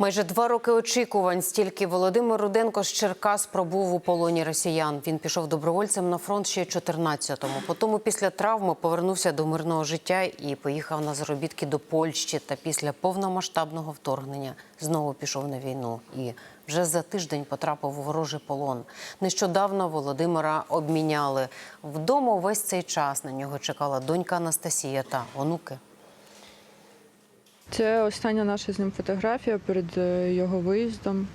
Майже два роки очікувань. Стільки Володимир Руденко з Черкас пробув у полоні росіян. Він пішов добровольцем на фронт ще 14-му. Потім після травми повернувся до мирного життя і поїхав на заробітки до Польщі. Та після повномасштабного вторгнення знову пішов на війну. І вже за тиждень потрапив у ворожий полон. Нещодавно Володимира обміняли. Вдома увесь цей час на нього чекала донька Анастасія та онуки. Це остання наша з ним фотографія перед е, його виїздом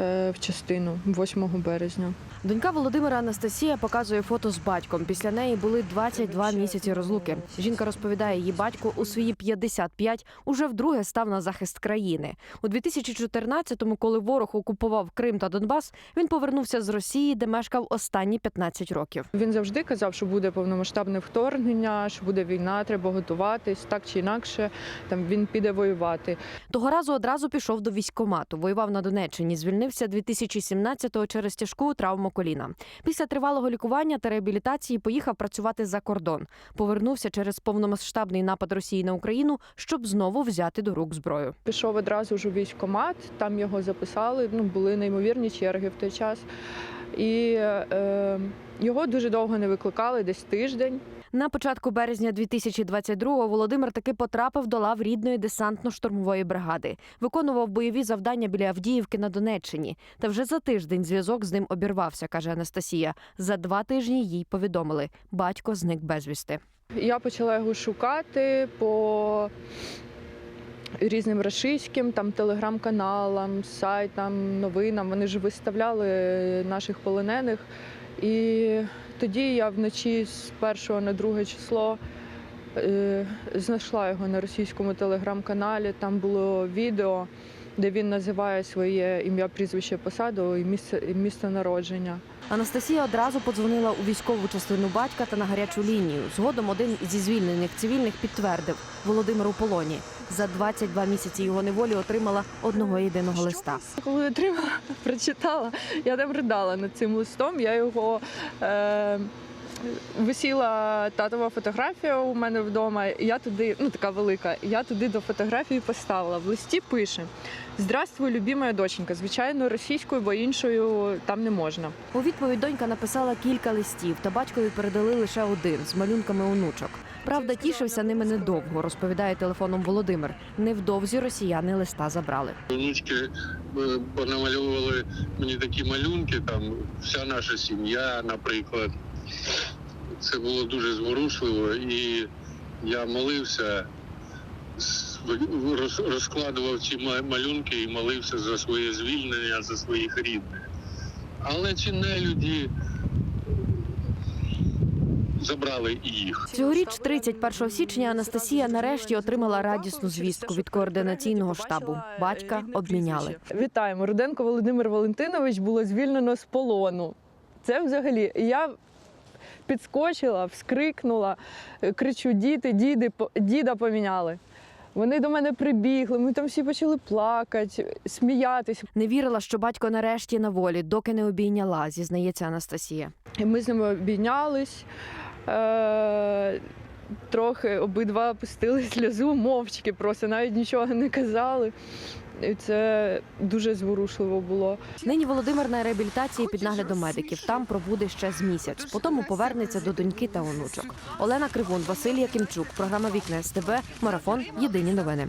е, в частину 8 березня. Донька Володимира Анастасія показує фото з батьком. Після неї були 22 місяці розлуки. Жінка розповідає, її батько у свої 55 уже вдруге став на захист країни. У 2014-му, коли ворог окупував Крим та Донбас, він повернувся з Росії, де мешкав останні 15 років. Він завжди казав, що буде повномасштабне вторгнення, що буде війна, треба готуватись, так чи інакше. Там він піде воювати. Того разу одразу пішов до військкомату. Воював на Донеччині. Звільнився 2017-го через тяжку травму коліна. Після тривалого лікування та реабілітації поїхав працювати за кордон. Повернувся через повномасштабний напад Росії на Україну, щоб знову взяти до рук зброю. Пішов одразу ж у військкомат, там його записали. Ну були неймовірні черги в той час. І е, його дуже довго не викликали, десь тиждень. На початку березня 2022-го Володимир таки потрапив до лав рідної десантно-штурмової бригади. Виконував бойові завдання біля Авдіївки на Донеччині. Та вже за тиждень зв'язок з ним обірвався, каже Анастасія. За два тижні їй повідомили, батько зник безвісти. Я почала його шукати по різним російським там телеграм-каналам, сайтам, новинам. Вони ж виставляли наших полонених. І тоді я вночі з 1 на 2 число е, знайшла його на російському телеграм-каналі. Там було відео, де він називає своє ім'я, прізвище, посаду і місце, місце народження. Анастасія одразу подзвонила у військову частину батька та на гарячу лінію. Згодом один зі звільнених цивільних підтвердив Володимир у полоні. За 22 місяці його неволі отримала одного єдиного листа. Коли отримала, прочитала, я там ридала над цим листом. Я його е, висіла татова фотографія у мене вдома. і Я туди, ну така велика, я туди до фотографії поставила. В листі пише: Здравствуй, любимая доченька. Звичайно, російською, бо іншою там не можна. У відповідь донька написала кілька листів, та батькові передали лише один з малюнками онучок. Правда, тішився ними недовго, розповідає телефоном Володимир. Невдовзі росіяни листа забрали. Внучки е, понамальовували мені такі малюнки, там вся наша сім'я, наприклад. Це було дуже зворушливо, і я молився, розкладував ці малюнки і молився за своє звільнення, за своїх рідних. Але ці нелюді забрали і їх. Цьогоріч, 31 січня, Анастасія нарешті отримала радісну звістку від координаційного штабу. Батька обміняли. Вітаємо! Руденко Володимир Валентинович було звільнено з полону. Це взагалі я підскочила, вскрикнула, е, кричу: діти, діди, діда поміняли. Вони до мене прибігли, ми там всі почали плакати, сміятись. Не вірила, що батько нарешті на волі, доки не обійняла, зізнається Анастасія. Ми з ними обійнялись. Е- трохи обидва пустили сльозу, мовчки, просто навіть нічого не казали. І це дуже зворушливо було. Нині Володимир на реабілітації під наглядом медиків. Там пробуде ще з місяць. Потім повернеться до доньки та онучок. Олена Кривун, Василь Якимчук. Програма Вікне СТБ. Марафон. Єдині новини.